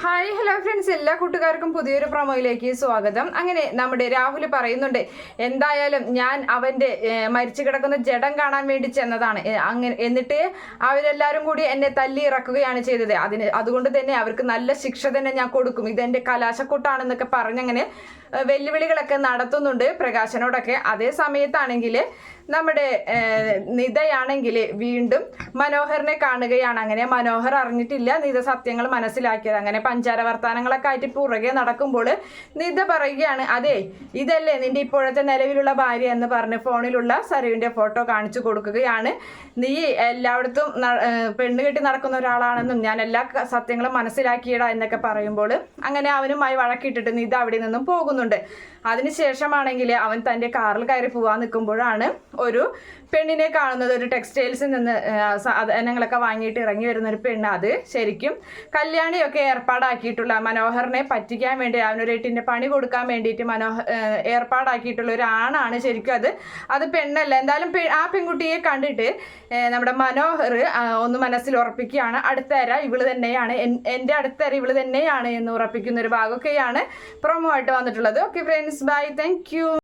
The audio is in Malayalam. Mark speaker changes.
Speaker 1: ഹായ് ഹലോ ഫ്രണ്ട്സ് എല്ലാ കൂട്ടുകാർക്കും പുതിയൊരു പ്രൊമോയിലേക്ക് സ്വാഗതം. അങ്ങനെ നമ്മുടെ രാഹുൽ പറയുന്നുണ്ട് എന്തായാലും ഞാൻ അവന്റെ മരിച്ചു കിടക്കുന്ന ജഡം കാണാൻ വേണ്ടി ചെന്നതാണ്. അങ്ങനെ എന്നിട്ട് അവരെല്ലാവരും കൂടി എന്നെ തല്ലി ഇറക്കുകയാണ് ചെയ്തത്. അതിന് അതുകൊണ്ട് തന്നെ അവർക്ക് നല്ല ശിക്ഷ തന്നെ ഞാൻ കൊടുക്കും. ഇതെന്റെ കലാശക്കൂട്ടാണെന്നൊക്കെ പറഞ്ഞങ്ങനെ വെല്ലുവിളികളൊക്കെ നടത്തുന്നുണ്ട് പ്രകാശനോടൊക്കെ. അതേ സമയത്താണെങ്കിൽ നമ്മുടെ നിതയാണെങ്കിൽ വീണ്ടും മനോഹറിനെ കാണുകയാണ്. അങ്ങനെ മനോഹർ അറിഞ്ഞിട്ടില്ല. നിത സത്യങ്ങൾ മനസ്സിലാക്കിയത്. അങ്ങനെ പഞ്ചാര വർത്താനങ്ങളൊക്കെ ആയിട്ട് പുറകെ നടക്കുമ്പോൾ നിത പറയുകയാണ് അതെ ഇതല്ലേ നിന്റെ ഇപ്പോഴത്തെ നിലവിലുള്ള ഭാര്യ? എന്ന് പറഞ്ഞ് ഫോണിലുള്ള സരുവിന്റെ ഫോട്ടോ കാണിച്ചു കൊടുക്കുകയാണ്. നീ എല്ലായിടത്തും പെണ്ണ് കെട്ടി നടക്കുന്ന ഒരാളാണെന്നും ഞാൻ എല്ലാ സത്യങ്ങളും മനസ്സിലാക്കിയിടാ എന്നൊക്കെ പറയുമ്പോൾ അങ്ങനെ അവനുമായി വഴക്കിട്ടിട്ട് നിത അവിടെ നിന്നും പോകുന്നുണ്ട്. അതിനുശേഷമാണെങ്കിൽ അവൻ തന്റെ കാറിൽ കയറി പോകാൻ നിൽക്കുമ്പോഴാണ് ഒരു പെണ്ണിനെ കാണുന്നത്. ഒരു ടെക്സ്റ്റൈൽസിൽ നിന്ന് സാധനങ്ങളൊക്കെ വാങ്ങിയിട്ട് ഇറങ്ങി വരുന്ന ഒരു പെണ്ണ്. അത് ശരിക്കും കല്യാണിയൊക്കെ ഏർപ്പാടാക്കിയിട്ടുള്ള മനോഹറിനെ പറ്റിക്കാൻ വേണ്ടി അവനൊരു എട്ടിന്റെ പണി കൊടുക്കാൻ വേണ്ടിയിട്ട് മനോഹർ ഏർപ്പാടാക്കിയിട്ടുള്ള ഒരു ആണാണ് ശരിക്കും അത്. അത് പെണ്ണല്ല. എന്തായാലും ആ പെൺകുട്ടിയെ കണ്ടിട്ട് നമ്മുടെ മനോഹർ ഒന്ന് മനസ്സിൽ ഉറപ്പിക്കുകയാണ്. അടുത്തര ഇവൾ തന്നെയാണ്. എന്റെ അടുത്തര ഇവൾ തന്നെയാണ് എന്ന് ഉറപ്പിക്കുന്ന ഒരു ഭാഗമൊക്കെയാണ് പ്രൊമോ ആയിട്ട് വന്നിട്ടുള്ളത്. Okay friends bye thank